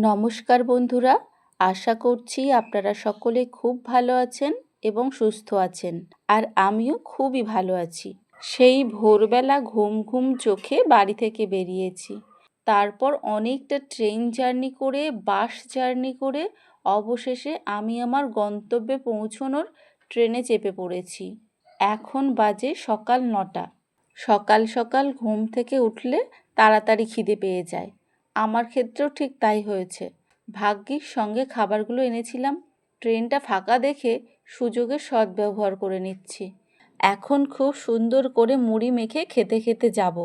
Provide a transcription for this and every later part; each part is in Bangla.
নমস্কার বন্ধুরা, আশা করছি আপনারা সকলে খুব ভালো আছেন এবং সুস্থ আছেন। আর আমিও খুবই ভালো আছি। সেই ভোরবেলা ঘুম ঘুম চোখে বাড়ি থেকে বেরিয়েছি। তারপর অনেকটা ট্রেন জার্নি করে, বাস জার্নি করে অবশেষে আমি আমার গন্তব্যে পৌঁছনোর ট্রেনে চেপে পড়েছি। এখন বাজে সকাল নটা। সকাল সকাল ঘুম থেকে উঠলে তাড়াতাড়ি খিদে পেয়ে যায়। আমার ক্ষেত্রেও ঠিক তাই হয়েছে। ভাগ্যিস সঙ্গে খাবারগুলো এনেছিলাম, ট্রেনটা ফাঁকা দেখে সুযোগের সদ্ব্যবহার করে নিচ্ছি। এখন খুব সুন্দর করে মুড়ি মেখে খেতে খেতে যাব।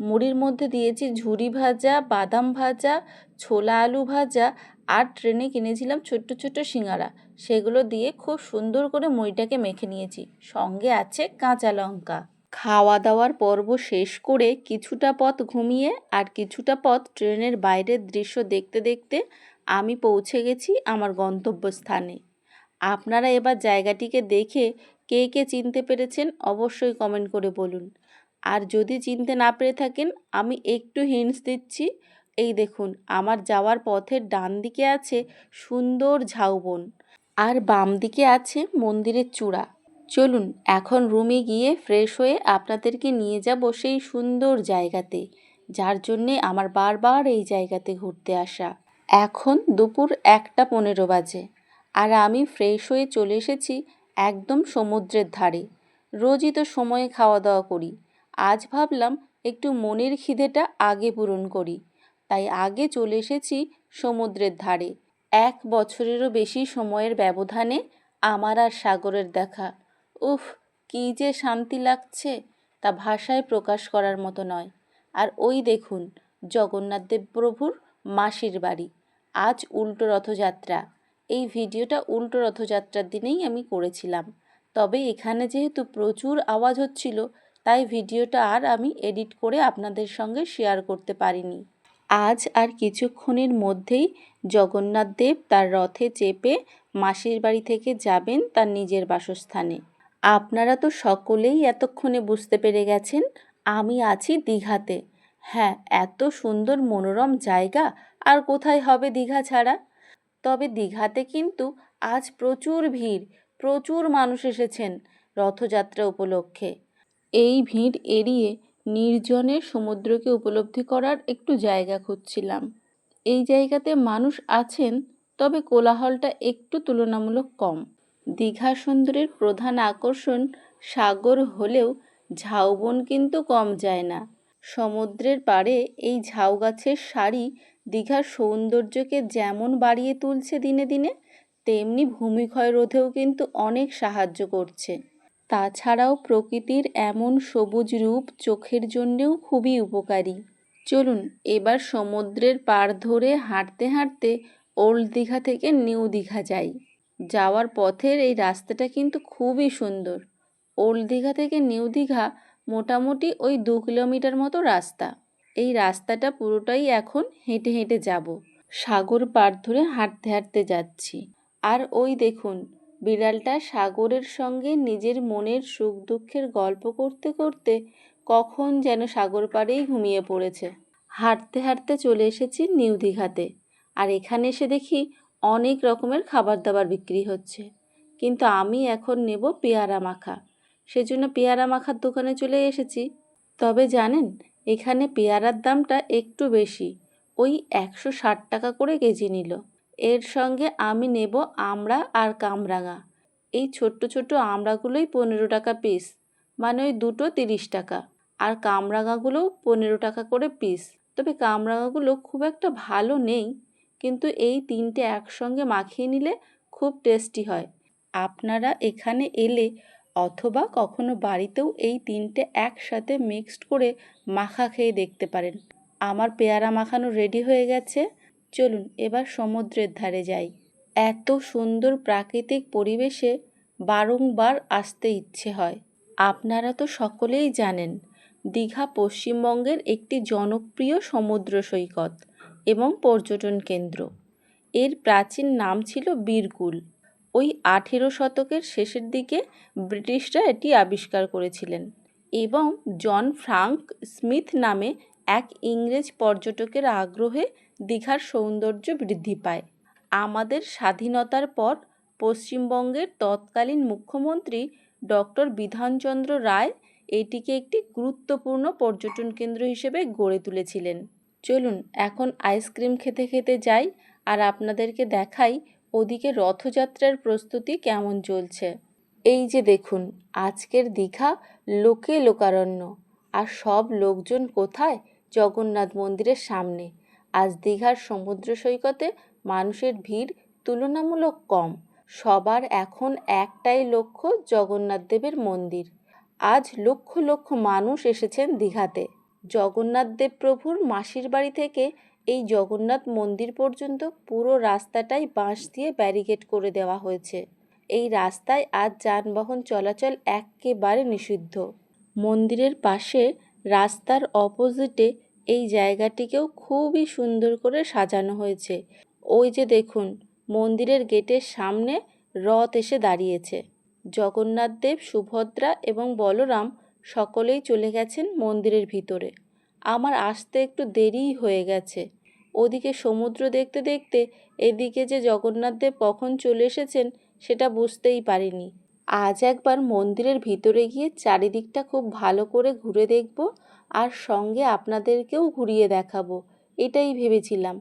মুড়ির মধ্যে দিয়েছি ঝুরি ভাজা, বাদাম ভাজা, ছোলা আলু ভাজা আর ট্রেনে কিনেছিলাম ছোট্ট ছোট্ট সিঙ্গারা। সেগুলো দিয়ে খুব সুন্দর করে মুড়িটাকে মেখে নিয়েছি। সঙ্গে আছে কাঁচা লঙ্কা। খাওয়া দাওয়ার পর্ব শেষ করে কিছুটা পথ ঘুমিয়ে আর কিছুটা পথ ট্রেনের বাইরের দৃশ্য দেখতে দেখতে আমি পৌঁছে গেছি আমার গন্তব্যস্থানে। আপনারা এবার জায়গাটিকে দেখে কে কে চিনতে পেরেছেন অবশ্যই কমেন্ট করে বলুন। আর যদি চিনতে না পেরে থাকেন, আমি একটু হিন্টস দিচ্ছি। এই দেখুন, আমার যাওয়ার পথের ডান দিকে আছে সুন্দর ঝাউবন। আর বাম দিকে আছে মন্দিরের চূড়া। চলুন, এখন রুমে গিয়ে ফ্রেশ হয়ে আপনাদেরকে নিয়ে যাব সেই সুন্দর জায়গাতে, যার জন্যে আমার বারবার এই জায়গাতে ঘুরতে আসা। এখন দুপুর একটা পনেরো বাজে, আর আমি ফ্রেশ হয়ে চলে এসেছি একদম সমুদ্রের ধারে। রোজই তো সময়ে খাওয়া দাওয়া করি, আজ ভাবলাম একটু মনের খিদেটা আগে পূরণ করি, তাই আগে চলে এসেছি সমুদ্রের ধারে। এক বছরেরও বেশি সময়ের ব্যবধানে আমার আর সাগরের দেখা উফ, কী যে শান্তি লাগছে তা ভাষায় প্রকাশ করার মতো নয়। আর ওই দেখুন জগন্নাথদেব প্রভুর মাসির বাড়ি। আজ উল্টো রথযাত্রা। এই ভিডিওটা উল্টো রথযাত্রার দিনেই আমি করেছিলাম। তবে এখানে যেহেতু প্রচুর আওয়াজ হচ্ছিল, তাই ভিডিওটা আর আমি এডিট করে আপনাদের সঙ্গে শেয়ার করতে পারিনি। আজ আর কিছুক্ষণের মধ্যেই জগন্নাথদেব তার রথে চেপে মাসির বাড়ি থেকে যাবেন তার নিজের বাসস্থানে। আপনারা তো সকলেই এতক্ষণে বুঝতে পেরে গেছেন আমি আছি দীঘাতে। হ্যাঁ এত সুন্দর মনোরম জায়গা, আর কোথায় হবে দীঘা ছাড়া? তবে দীঘাতে কিন্তু আজ প্রচুর ভিড়, প্রচুর মানুষ এসেছেন রথযাত্রা উপলক্ষে। এই ভিড় এড়িয়ে নির্জনে সমুদ্রকে উপলব্ধি করার একটু জায়গা খুঁজছিলাম। এই জায়গাতে মানুষ আছেন, তবে কোলাহলটা একটু তুলনামূলক কম। দীঘা সুন্দরের প্রধান আকর্ষণ সাগর হলেও ঝাউবন কিন্তু কম যায় না। সমুদ্রের পাড়ে এই ঝাউ গাছের সারি দীঘার সৌন্দর্যকে যেমন বাড়িয়ে তুলছে দিনে দিনে, তেমনি ভূমিক্ষয় রোধেও কিন্তু অনেক সাহায্য করছে। তাছাড়াও প্রকৃতির এমন সবুজ রূপ চোখের জন্যেও খুবই উপকারী। চলুন এবার সমুদ্রের পাড় ধরে হাঁটতে হাঁটতে ওল্ড দীঘা থেকে নিউ দীঘা যাই। যাওয়ার পথের এই রাস্তাটা কিন্তু খুবই সুন্দর। ওল্ড দীঘা থেকে নিউ দীঘা মোটামুটি ওই দু কিলোমিটার মতো রাস্তা। এই রাস্তাটা পুরোটাই এখন হেঁটে হেঁটে যাব। সাগর পাড় ধরে হাঁটতে হাঁটতে যাচ্ছি। আর ওই দেখুন, বিড়ালটা সাগরের সঙ্গে নিজের মনের সুখ দুঃখের গল্প করতে করতে কখন যেন সাগর পাড়েই ঘুমিয়ে পড়েছে। হাঁটতে হাঁটতে চলে এসেছি নিউ দীঘাতে। আর এখানে এসে দেখি অনেক রকমের খাবার দাবার বিক্রি হচ্ছে। কিন্তু আমি এখন নেব পেয়ারা মাখা। সেজন্য পেয়ারা মাখার দোকানে চলে এসেছি। তবে জানেন, এখানে পেয়ারার দামটা একটু বেশি। ওই একশো ষাট টাকা করে কেজি নিল। এর সঙ্গে আমি নেব আমড়া আর কামরাঙা। এই ছোট্ট ছোট্ট আমড়াগুলোই পনেরো টাকা পিস। মানে ওই দুটো তিরিশ টাকা। আর কামরাঙাগুলোও পনেরো টাকা করে পিস। তবে কামরাঙাগুলো খুব একটা ভালো নেই। কিন্তু এই তিনটে একসঙ্গে মাখিয়ে নিলে খুব টেস্টি হয়। আপনারা এখানে এলে অথবা কখনো বাড়িতেও এই তিনটে একসাথে মিক্সড করে মাখা খেয়ে দেখতে পারেন। আমার পেয়ারা মাখানো রেডি হয়ে গেছে। চলুন এবার সমুদ্রের ধারে যাই। এত সুন্দর প্রাকৃতিক পরিবেশে বারংবার আসতে ইচ্ছে হয়। আপনারা তো সকলেই জানেন, দীঘা পশ্চিমবঙ্গের একটি জনপ্রিয় সমুদ্র সৈকত। এবং পর্যটন কেন্দ্র। এর প্রাচীন নাম ছিল বীরকুল। ওই আঠেরো শতকের শেষের দিকে ব্রিটিশরা এটি আবিষ্কার করেছিলেন এবং জন ফ্রাঙ্ক স্মিথ নামে এক ইংরেজ পর্যটকের আগ্রহে দীঘার সৌন্দর্য বৃদ্ধি পায়। আমাদের স্বাধীনতার পর পশ্চিমবঙ্গের তৎকালীন মুখ্যমন্ত্রী ডক্টর বিধানচন্দ্র রায় এটিকে একটি গুরুত্বপূর্ণ পর্যটন কেন্দ্র হিসেবে গড়ে তুলেছিলেন। চলুন এখন আইসক্রিম খেতে খেতে যাই আর আপনাদেরকে দেখাই ওদিকে রথযাত্রার প্রস্তুতি কেমন চলছে। এই যে দেখুন, আজকের দীঘা লোকে লোকারণ্য। আর সব লোকজন কোথায়? জগন্নাথ মন্দিরের সামনে। আজ দীঘার সমুদ্র সৈকতে মানুষের ভিড় তুলনামূলক কম। সবার এখন একটাই লক্ষ্য, জগন্নাথ দেবের মন্দির। আজ লক্ষ লক্ষ মানুষ এসেছেন দীঘাতে। জগন্নাথ দেব প্রভুর মাসির বাড়ি থেকে এই জগন্নাথ মন্দির পর্যন্ত পুরো রাস্তাটাই বাঁশ দিয়ে ব্যারিকেড করে দেওয়া হয়েছে। এই রাস্তায় আজ যানবাহন চলাচল একেবারে নিষিদ্ধ। মন্দিরের পাশে রাস্তার অপোজিটে এই জায়গাটিকেও খুবই সুন্দর করে সাজানো হয়েছে। ওই যে দেখুন, মন্দিরের গেটের সামনে রথ এসে দাঁড়িয়েছে। জগন্নাথদেব সুভদ্রা এবং বলরাম সকলেই চলে গেছেন মন্দিরের ভিতরে। আমার আসতে একটু দেরিই হয়ে গেছে। ওদিকে সমুদ্র দেখতে দেখতে এদিকে যে জগন্নাথদেব কখন চলে এসেছেন সেটা বুঝতেই পারিনি। আজ একবার মন্দিরের ভিতরে গিয়ে চারিদিকটা খুব ভালো করে ঘুরে দেখব আর সঙ্গে আপনাদেরকেও ঘুরিয়ে দেখাবো, এটাই ভেবেছিলাম।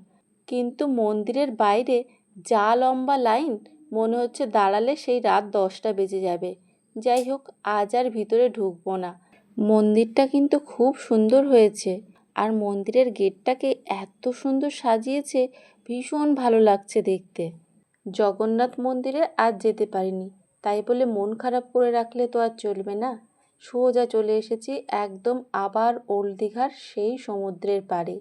কিন্তু মন্দিরের বাইরে যা লম্বা লাইন, মনে হচ্ছে দাঁড়ালে সেই রাত দশটা বেজে যাবে। যাই হোক, আজ আর ভিতরে ঢুকবো না। মন্দিরটা কিন্তু খুব সুন্দর হয়েছে আর মন্দিরের গেটটাকে এত সুন্দর সাজিয়েছে, ভীষণ ভালো লাগছে দেখতে। জগন্নাথ মন্দিরে আজ যেতে পারিনি, তাই বলে মন খারাপ করে রাখলে তো আর চলবে না। সোজা চলে এসেছি একদম আবার ওল্ড দীঘার সেই সমুদ্রের পাড়ে।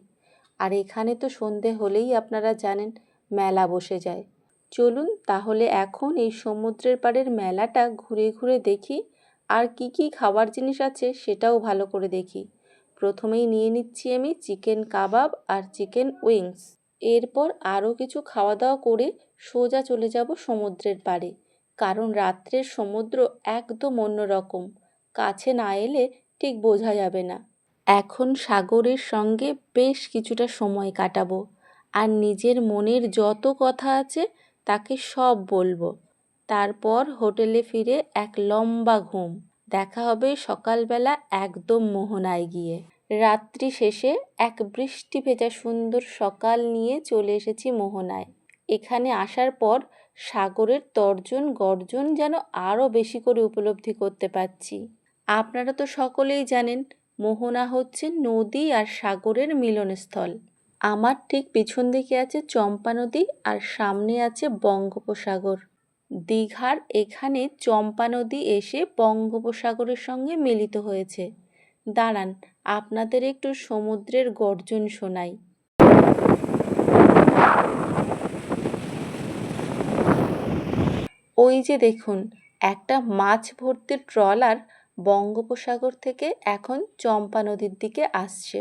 আর এখানে তো সন্ধে হলেই আপনারা জানেন, মেলা বসে যায়। চলুন তাহলে এখন এই সমুদ্রের পাড়ের মেলাটা ঘুরে ঘুরে দেখি, আর কি কি খাবার জিনিস আছে সেটাও ভালো করে দেখি। প্রথমেই নিয়ে নিচ্ছি আমি চিকেন কাবাব আর চিকেন উইংস। এরপর আরও কিছু খাওয়া দাওয়া করে সোজা চলে যাব সমুদ্রের পাড়ে, কারণ রাত্রের সমুদ্র একদম অন্যরকম। কাছে না এলে ঠিক বোঝা যাবে না। এখন সাগরের সঙ্গে বেশ কিছুটা সময় কাটাবো, আর নিজের মনের যত কথা আছে তাকে সব বলব। তারপর হোটেলে ফিরে এক লম্বা ঘুম। দেখা হবে সকালবেলা একদম মোহনায় গিয়ে। রাত্রি শেষে এক বৃষ্টি ভেজা সুন্দর সকাল নিয়ে চলে এসেছি মোহনায়। এখানে আসার পর সাগরের তর্জন গর্জন যেন আরও বেশি করে উপলব্ধি করতে পারছি। আপনারা তো সকলেই জানেন, মোহনা হচ্ছে নদী আর সাগরের মিলনস্থল। আমার ঠিক পিছন দিকে আছে চম্পা নদী আর সামনে আছে বঙ্গোপসাগর। দীঘার এখানে চম্পা নদী এসে বঙ্গোপসাগরের সঙ্গে মিলিত হয়েছে। দাঁড়ান, আপনাদের একটু সমুদ্রের গর্জন শোনাই। ওই যে দেখুন, একটা মাছ ভর্তি ট্রলার বঙ্গোপসাগর থেকে এখন চম্পা নদীর দিকে আসছে।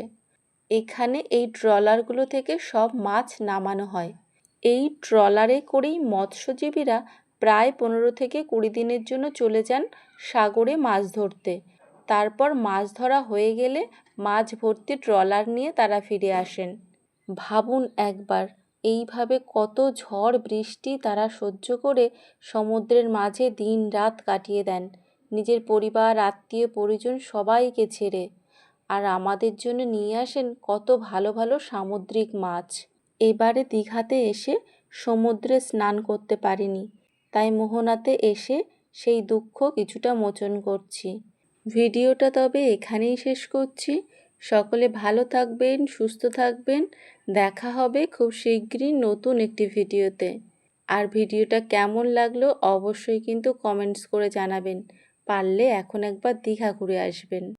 এখানে এই ট্রলারগুলো থেকে সব মাছ নামানো হয়। এই ট্রলারে করেই মৎস্যজীবীরা প্রায় পনেরো থেকে কুড়ি দিনের জন্য চলে যান সাগরে মাছ ধরতে। তারপর মাছ ধরা হয়ে গেলে মাছ ভর্তি ট্রলার নিয়ে তারা ফিরে আসেন। ভাবুন একবার, এইভাবে কত ঝড় বৃষ্টি তারা সহ্য করে সমুদ্রের মাঝে দিন রাত কাটিয়ে দেন। নিজের পরিবার, আত্মীয়, পরিজন সবাইকে ছেড়ে। আর আমাদের জন্য নিয়ে আসেন কত ভালো ভালো সামুদ্রিক মাছ। এবারে দীঘাতে এসে সমুদ্রে স্নান করতে পারিনি, তাই মোহনাতে এসে সেই দুঃখ কিছুটা মোচন করছি। ভিডিওটা তবে এখানেই শেষ করছি। সকলে ভালো থাকবেন, সুস্থ থাকবেন। দেখা হবে খুব শীঘ্রই নতুন একটি ভিডিওতে। আর ভিডিওটা কেমন লাগল অবশ্যই কিন্তু কমেন্টস করে জানাবেন। পারলে এখন একবার দীঘা ঘুরে আসবেন।